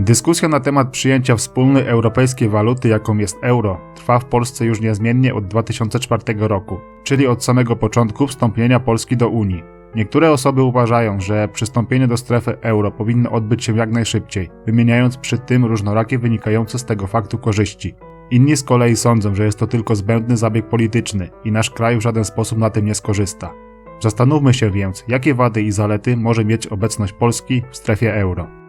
Dyskusja na temat przyjęcia wspólnej europejskiej waluty, jaką jest euro, trwa w Polsce już niezmiennie od 2004 roku, czyli od samego początku wstąpienia Polski do Unii. Niektóre osoby uważają, że przystąpienie do strefy euro powinno odbyć się jak najszybciej, wymieniając przy tym różnorakie wynikające z tego faktu korzyści. Inni z kolei sądzą, że jest to tylko zbędny zabieg polityczny i nasz kraj w żaden sposób na tym nie skorzysta. Zastanówmy się więc, jakie wady i zalety może mieć obecność Polski w strefie euro.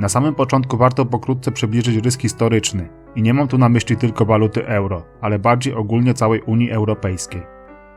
Na samym początku warto pokrótce przybliżyć rys historyczny i nie mam tu na myśli tylko waluty euro, ale bardziej ogólnie całej Unii Europejskiej.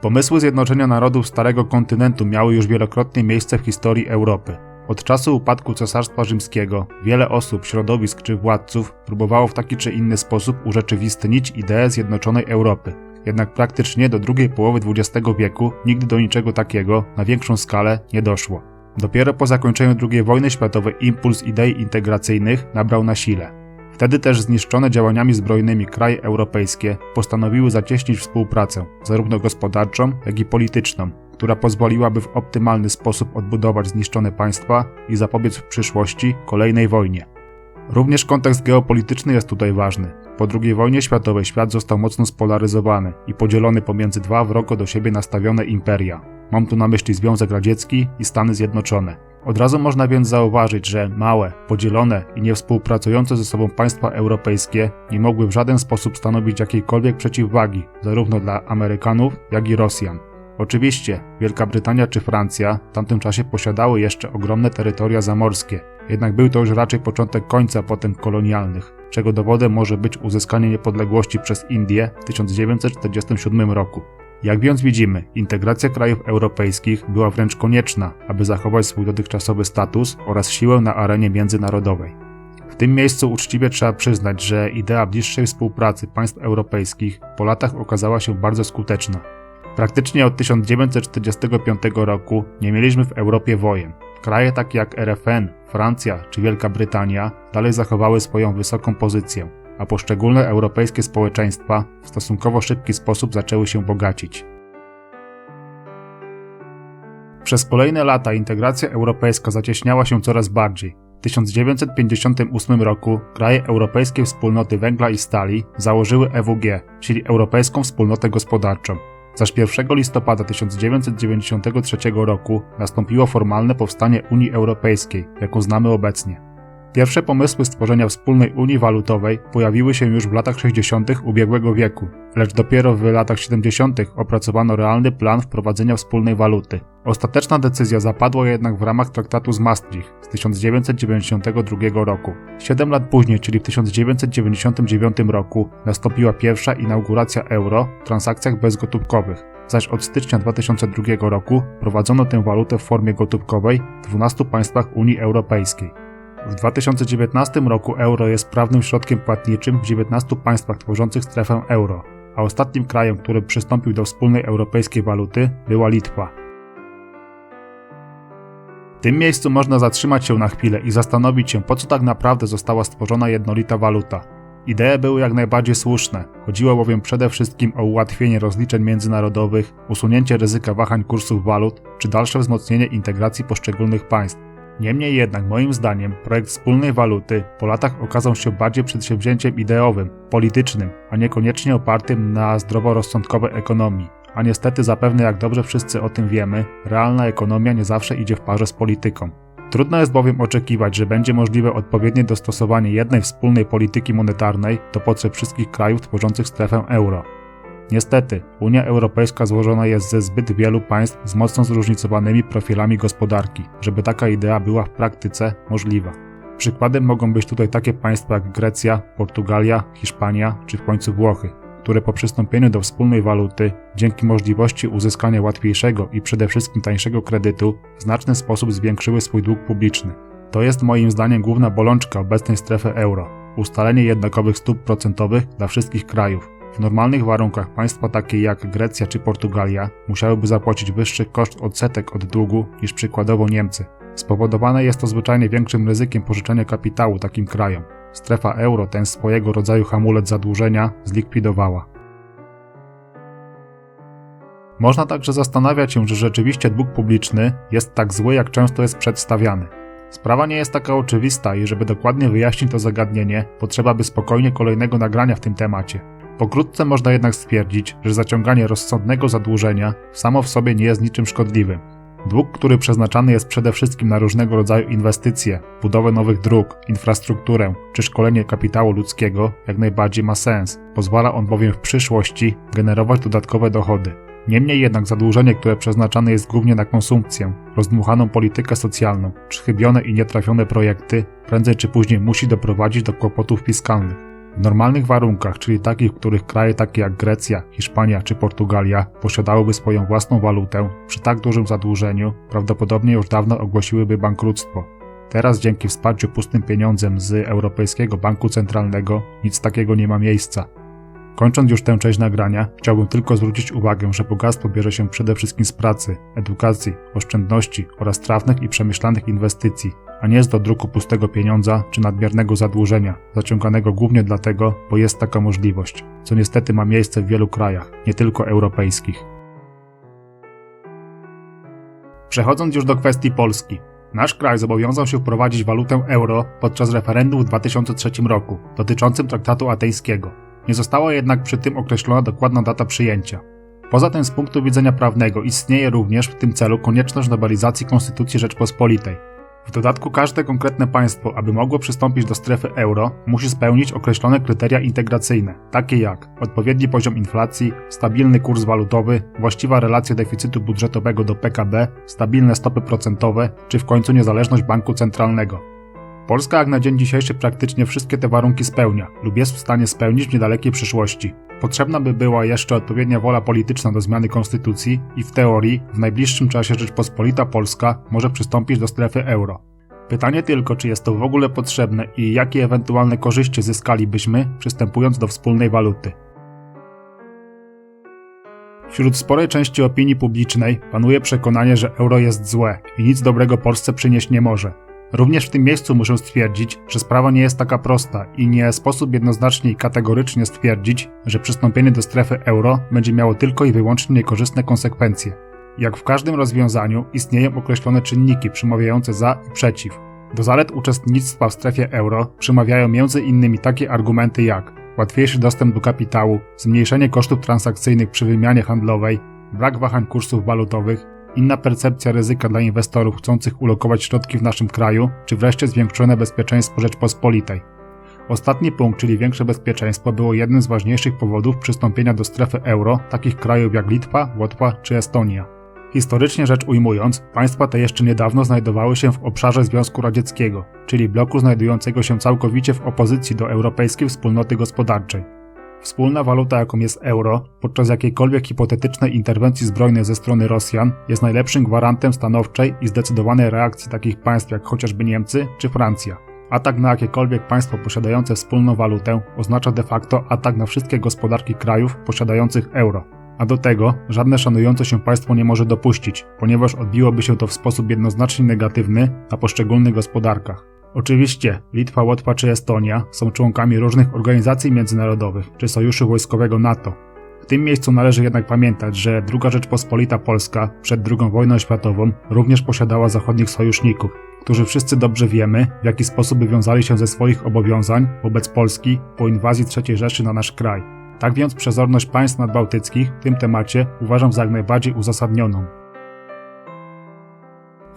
Pomysły zjednoczenia narodów Starego Kontynentu miały już wielokrotnie miejsce w historii Europy. Od czasu upadku Cesarstwa Rzymskiego wiele osób, środowisk czy władców próbowało w taki czy inny sposób urzeczywistnić ideę zjednoczonej Europy. Jednak praktycznie do drugiej połowy XX wieku nigdy do niczego takiego na większą skalę nie doszło. Dopiero po zakończeniu II wojny światowej impuls idei integracyjnych nabrał na sile. Wtedy też zniszczone działaniami zbrojnymi kraje europejskie postanowiły zacieśnić współpracę, zarówno gospodarczą, jak i polityczną, która pozwoliłaby w optymalny sposób odbudować zniszczone państwa i zapobiec w przyszłości kolejnej wojnie. Również kontekst geopolityczny jest tutaj ważny. Po II wojnie światowej świat został mocno spolaryzowany i podzielony pomiędzy dwa wrogo do siebie nastawione imperia. Mam tu na myśli Związek Radziecki i Stany Zjednoczone. Od razu można więc zauważyć, że małe, podzielone i niewspółpracujące ze sobą państwa europejskie nie mogły w żaden sposób stanowić jakiejkolwiek przeciwwagi zarówno dla Amerykanów, jak i Rosjan. Oczywiście Wielka Brytania czy Francja w tamtym czasie posiadały jeszcze ogromne terytoria zamorskie, jednak był to już raczej początek końca potęg kolonialnych, czego dowodem może być uzyskanie niepodległości przez Indię w 1947 roku. Jak więc widzimy, integracja krajów europejskich była wręcz konieczna, aby zachować swój dotychczasowy status oraz siłę na arenie międzynarodowej. W tym miejscu uczciwie trzeba przyznać, że idea bliższej współpracy państw europejskich po latach okazała się bardzo skuteczna. Praktycznie od 1945 roku nie mieliśmy w Europie wojen. Kraje takie jak RFN, Francja czy Wielka Brytania dalej zachowały swoją wysoką pozycję, a poszczególne europejskie społeczeństwa w stosunkowo szybki sposób zaczęły się bogacić. Przez kolejne lata integracja europejska zacieśniała się coraz bardziej. W 1958 roku kraje Europejskiej Wspólnoty Węgla i Stali założyły EWG, czyli Europejską Wspólnotę Gospodarczą. Zaś 1 listopada 1993 roku nastąpiło formalne powstanie Unii Europejskiej, jaką znamy obecnie. Pierwsze pomysły stworzenia wspólnej Unii Walutowej pojawiły się już w latach 60. ubiegłego wieku, lecz dopiero w latach 70. opracowano realny plan wprowadzenia wspólnej waluty. Ostateczna decyzja zapadła jednak w ramach traktatu z Maastricht z 1992 roku. Siedem lat później, czyli w 1999 roku, nastąpiła pierwsza inauguracja euro w transakcjach bezgotówkowych, zaś od stycznia 2002 roku prowadzono tę walutę w formie gotówkowej w 12 państwach Unii Europejskiej. W 2019 roku euro jest prawnym środkiem płatniczym w 19 państwach tworzących strefę euro, a ostatnim krajem, który przystąpił do wspólnej europejskiej waluty, była Litwa. W tym miejscu można zatrzymać się na chwilę i zastanowić się, po co tak naprawdę została stworzona jednolita waluta. Idee były jak najbardziej słuszne, chodziło bowiem przede wszystkim o ułatwienie rozliczeń międzynarodowych, usunięcie ryzyka wahań kursów walut czy dalsze wzmocnienie integracji poszczególnych państw. Niemniej jednak, moim zdaniem, projekt wspólnej waluty po latach okazał się bardziej przedsięwzięciem ideowym, politycznym, a niekoniecznie opartym na zdroworozsądkowej ekonomii. A niestety, zapewne jak dobrze wszyscy o tym wiemy, realna ekonomia nie zawsze idzie w parze z polityką. Trudno jest bowiem oczekiwać, że będzie możliwe odpowiednie dostosowanie jednej wspólnej polityki monetarnej do potrzeb wszystkich krajów tworzących strefę euro. Niestety, Unia Europejska złożona jest ze zbyt wielu państw z mocno zróżnicowanymi profilami gospodarki, żeby taka idea była w praktyce możliwa. Przykładem mogą być tutaj takie państwa jak Grecja, Portugalia, Hiszpania czy w końcu Włochy, które po przystąpieniu do wspólnej waluty, dzięki możliwości uzyskania łatwiejszego i przede wszystkim tańszego kredytu, w znaczny sposób zwiększyły swój dług publiczny. To jest moim zdaniem główna bolączka obecnej strefy euro ustalenie jednakowych stóp procentowych dla wszystkich krajów, w normalnych warunkach państwa takie jak Grecja czy Portugalia musiałyby zapłacić wyższy koszt odsetek od długu niż przykładowo Niemcy. Spowodowane jest to zwyczajnie większym ryzykiem pożyczenia kapitału takim krajom. Strefa euro ten swojego rodzaju hamulec zadłużenia zlikwidowała. Można także zastanawiać się, że rzeczywiście dług publiczny jest tak zły, jak często jest przedstawiany. Sprawa nie jest taka oczywista i żeby dokładnie wyjaśnić to zagadnienie, potrzeba by spokojnie kolejnego nagrania w tym temacie. Pokrótce można jednak stwierdzić, że zaciąganie rozsądnego zadłużenia samo w sobie nie jest niczym szkodliwym. Dług, który przeznaczany jest przede wszystkim na różnego rodzaju inwestycje, budowę nowych dróg, infrastrukturę czy szkolenie kapitału ludzkiego, jak najbardziej ma sens. Pozwala on bowiem w przyszłości generować dodatkowe dochody. Niemniej jednak zadłużenie, które przeznaczane jest głównie na konsumpcję, rozdmuchaną politykę socjalną czy chybione i nietrafione projekty, prędzej czy później musi doprowadzić do kłopotów fiskalnych. W normalnych warunkach, czyli takich, w których kraje takie jak Grecja, Hiszpania czy Portugalia posiadałyby swoją własną walutę, przy tak dużym zadłużeniu prawdopodobnie już dawno ogłosiłyby bankructwo. Teraz dzięki wsparciu pustym pieniądzem z Europejskiego Banku Centralnego nic takiego nie ma miejsca. Kończąc już tę część nagrania, chciałbym tylko zwrócić uwagę, że bogactwo bierze się przede wszystkim z pracy, edukacji, oszczędności oraz trafnych i przemyślanych inwestycji, a nie z dodruku pustego pieniądza czy nadmiernego zadłużenia, zaciąganego głównie dlatego, bo jest taka możliwość, co niestety ma miejsce w wielu krajach, nie tylko europejskich. Przechodząc już do kwestii Polski. Nasz kraj zobowiązał się wprowadzić walutę euro podczas referendum w 2003 roku dotyczącym traktatu ateńskiego. Nie została jednak przy tym określona dokładna data przyjęcia. Poza tym z punktu widzenia prawnego istnieje również w tym celu konieczność nowelizacji Konstytucji Rzeczpospolitej. W dodatku każde konkretne państwo, aby mogło przystąpić do strefy euro, musi spełnić określone kryteria integracyjne, takie jak odpowiedni poziom inflacji, stabilny kurs walutowy, właściwa relacja deficytu budżetowego do PKB, stabilne stopy procentowe, czy w końcu niezależność banku centralnego. Polska jak na dzień dzisiejszy praktycznie wszystkie te warunki spełnia lub jest w stanie spełnić w niedalekiej przyszłości. Potrzebna by była jeszcze odpowiednia wola polityczna do zmiany konstytucji i w teorii w najbliższym czasie Rzeczpospolita Polska może przystąpić do strefy euro. Pytanie tylko, czy jest to w ogóle potrzebne i jakie ewentualne korzyści zyskalibyśmy przystępując do wspólnej waluty. Wśród sporej części opinii publicznej panuje przekonanie, że euro jest złe i nic dobrego Polsce przynieść nie może. Również w tym miejscu muszę stwierdzić, że sprawa nie jest taka prosta i nie sposób jednoznacznie i kategorycznie stwierdzić, że przystąpienie do strefy euro będzie miało tylko i wyłącznie niekorzystne konsekwencje. Jak w każdym rozwiązaniu istnieją określone czynniki przemawiające za i przeciw. Do zalet uczestnictwa w strefie euro przemawiają m.in. takie argumenty jak łatwiejszy dostęp do kapitału, zmniejszenie kosztów transakcyjnych przy wymianie handlowej, brak wahań kursów walutowych, inna percepcja ryzyka dla inwestorów chcących ulokować środki w naszym kraju, czy wreszcie zwiększone bezpieczeństwo Rzeczpospolitej. Ostatni punkt, czyli większe bezpieczeństwo, było jednym z ważniejszych powodów przystąpienia do strefy euro takich krajów jak Litwa, Łotwa czy Estonia. Historycznie rzecz ujmując, państwa te jeszcze niedawno znajdowały się w obszarze Związku Radzieckiego, czyli bloku znajdującego się całkowicie w opozycji do Europejskiej Wspólnoty Gospodarczej. Wspólna waluta, jaką jest euro, podczas jakiejkolwiek hipotetycznej interwencji zbrojnej ze strony Rosjan, jest najlepszym gwarantem stanowczej i zdecydowanej reakcji takich państw jak chociażby Niemcy czy Francja. Atak na jakiekolwiek państwo posiadające wspólną walutę oznacza de facto atak na wszystkie gospodarki krajów posiadających euro. A do tego żadne szanujące się państwo nie może dopuścić, ponieważ odbiłoby się to w sposób jednoznacznie negatywny na poszczególnych gospodarkach. Oczywiście Litwa, Łotwa czy Estonia są członkami różnych organizacji międzynarodowych czy sojuszu wojskowego NATO. W tym miejscu należy jednak pamiętać, że II Rzeczpospolita Polska przed II wojną światową również posiadała zachodnich sojuszników, którzy wszyscy dobrze wiemy, w jaki sposób wywiązali się ze swoich obowiązań wobec Polski po inwazji III Rzeszy na nasz kraj. Tak więc przezorność państw nadbałtyckich w tym temacie uważam za jak najbardziej uzasadnioną.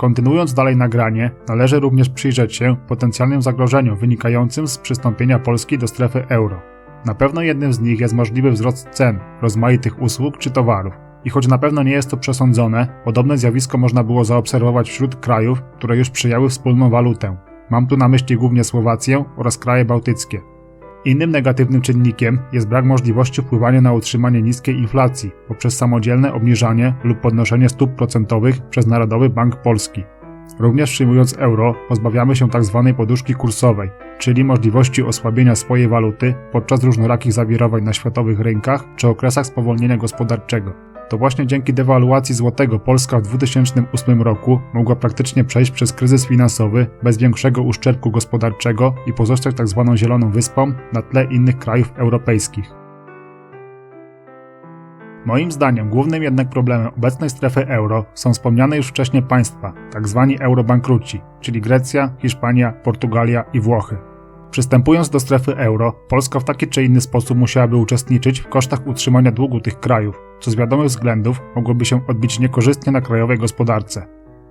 Kontynuując dalej nagranie, należy również przyjrzeć się potencjalnym zagrożeniom wynikającym z przystąpienia Polski do strefy euro. Na pewno jednym z nich jest możliwy wzrost cen rozmaitych usług czy towarów. I choć na pewno nie jest to przesądzone, podobne zjawisko można było zaobserwować wśród krajów, które już przyjęły wspólną walutę. Mam tu na myśli głównie Słowację oraz kraje bałtyckie. Innym negatywnym czynnikiem jest brak możliwości wpływania na utrzymanie niskiej inflacji poprzez samodzielne obniżanie lub podnoszenie stóp procentowych przez Narodowy Bank Polski. Również przyjmując euro, pozbawiamy się tzw. Tak poduszki kursowej, czyli możliwości osłabienia swojej waluty podczas różnorakich zawirowań na światowych rynkach czy okresach spowolnienia gospodarczego. To właśnie dzięki dewaluacji złotego Polska w 2008 roku mogła praktycznie przejść przez kryzys finansowy bez większego uszczerbku gospodarczego i pozostać tzw. Tak zieloną wyspą na tle innych krajów europejskich. Moim zdaniem głównym jednak problemem obecnej strefy euro są wspomniane już wcześniej państwa, tzw. Tak eurobankruci, czyli Grecja, Hiszpania, Portugalia i Włochy. Przystępując do strefy euro, Polska w taki czy inny sposób musiałaby uczestniczyć w kosztach utrzymania długu tych krajów, co z wiadomych względów mogłoby się odbić niekorzystnie na krajowej gospodarce.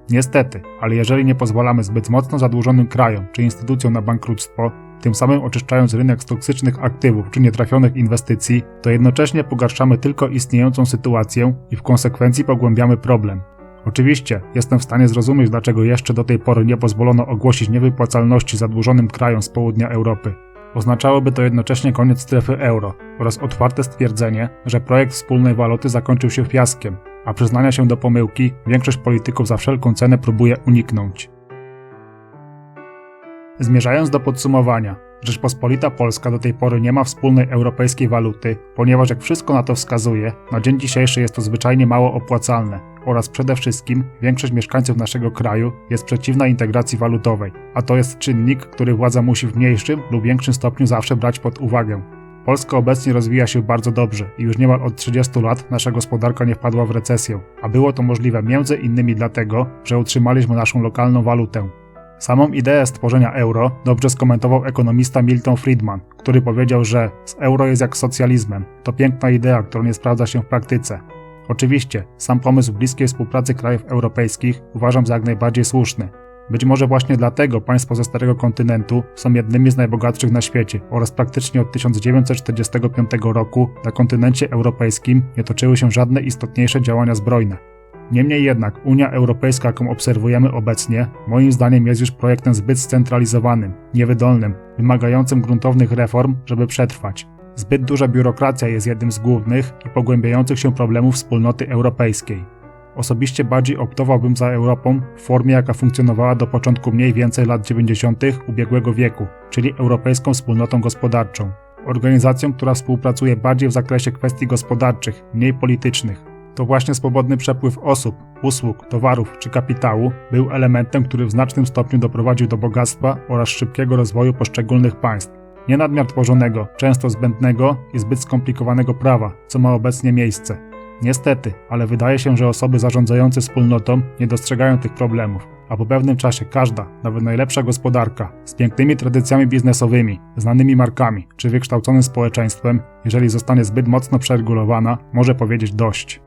Niestety, ale jeżeli nie pozwalamy zbyt mocno zadłużonym krajom czy instytucjom na bankructwo, tym samym oczyszczając rynek z toksycznych aktywów czy nietrafionych inwestycji, to jednocześnie pogarszamy tylko istniejącą sytuację i w konsekwencji pogłębiamy problem. Oczywiście jestem w stanie zrozumieć, dlaczego jeszcze do tej pory nie pozwolono ogłosić niewypłacalności zadłużonym krajom z południa Europy. Oznaczałoby to jednocześnie koniec strefy euro oraz otwarte stwierdzenie, że projekt wspólnej waluty zakończył się fiaskiem, a przyznania się do pomyłki większość polityków za wszelką cenę próbuje uniknąć. Zmierzając do podsumowania, Rzeczpospolita Polska do tej pory nie ma wspólnej europejskiej waluty, ponieważ jak wszystko na to wskazuje, na dzień dzisiejszy jest to zwyczajnie mało opłacalne oraz przede wszystkim większość mieszkańców naszego kraju jest przeciwna integracji walutowej, a to jest czynnik, który władza musi w mniejszym lub większym stopniu zawsze brać pod uwagę. Polska obecnie rozwija się bardzo dobrze i już niemal od 30 lat nasza gospodarka nie wpadła w recesję, a było to możliwe między innymi dlatego, że utrzymaliśmy naszą lokalną walutę. Samą ideę stworzenia euro dobrze skomentował ekonomista Milton Friedman, który powiedział, że z euro jest jak socjalizmem. To piękna idea, która nie sprawdza się w praktyce. Oczywiście, sam pomysł bliskiej współpracy krajów europejskich uważam za jak najbardziej słuszny. Być może właśnie dlatego państwa ze Starego Kontynentu są jednymi z najbogatszych na świecie oraz praktycznie od 1945 roku na kontynencie europejskim nie toczyły się żadne istotniejsze działania zbrojne. Niemniej jednak Unia Europejska, jaką obserwujemy obecnie, moim zdaniem jest już projektem zbyt scentralizowanym, niewydolnym, wymagającym gruntownych reform, żeby przetrwać. Zbyt duża biurokracja jest jednym z głównych i pogłębiających się problemów wspólnoty europejskiej. Osobiście bardziej optowałbym za Europą w formie, jaka funkcjonowała do początku mniej więcej lat 90. ubiegłego wieku, czyli Europejską Wspólnotą Gospodarczą. Organizacją, która współpracuje bardziej w zakresie kwestii gospodarczych, mniej politycznych. To właśnie swobodny przepływ osób, usług, towarów czy kapitału był elementem, który w znacznym stopniu doprowadził do bogactwa oraz szybkiego rozwoju poszczególnych państw. Nie nadmiar tworzonego, często zbędnego i zbyt skomplikowanego prawa, co ma obecnie miejsce. Niestety, ale wydaje się, że osoby zarządzające wspólnotą nie dostrzegają tych problemów, a po pewnym czasie każda, nawet najlepsza gospodarka, z pięknymi tradycjami biznesowymi, znanymi markami czy wykształconym społeczeństwem, jeżeli zostanie zbyt mocno przeregulowana, może powiedzieć dość.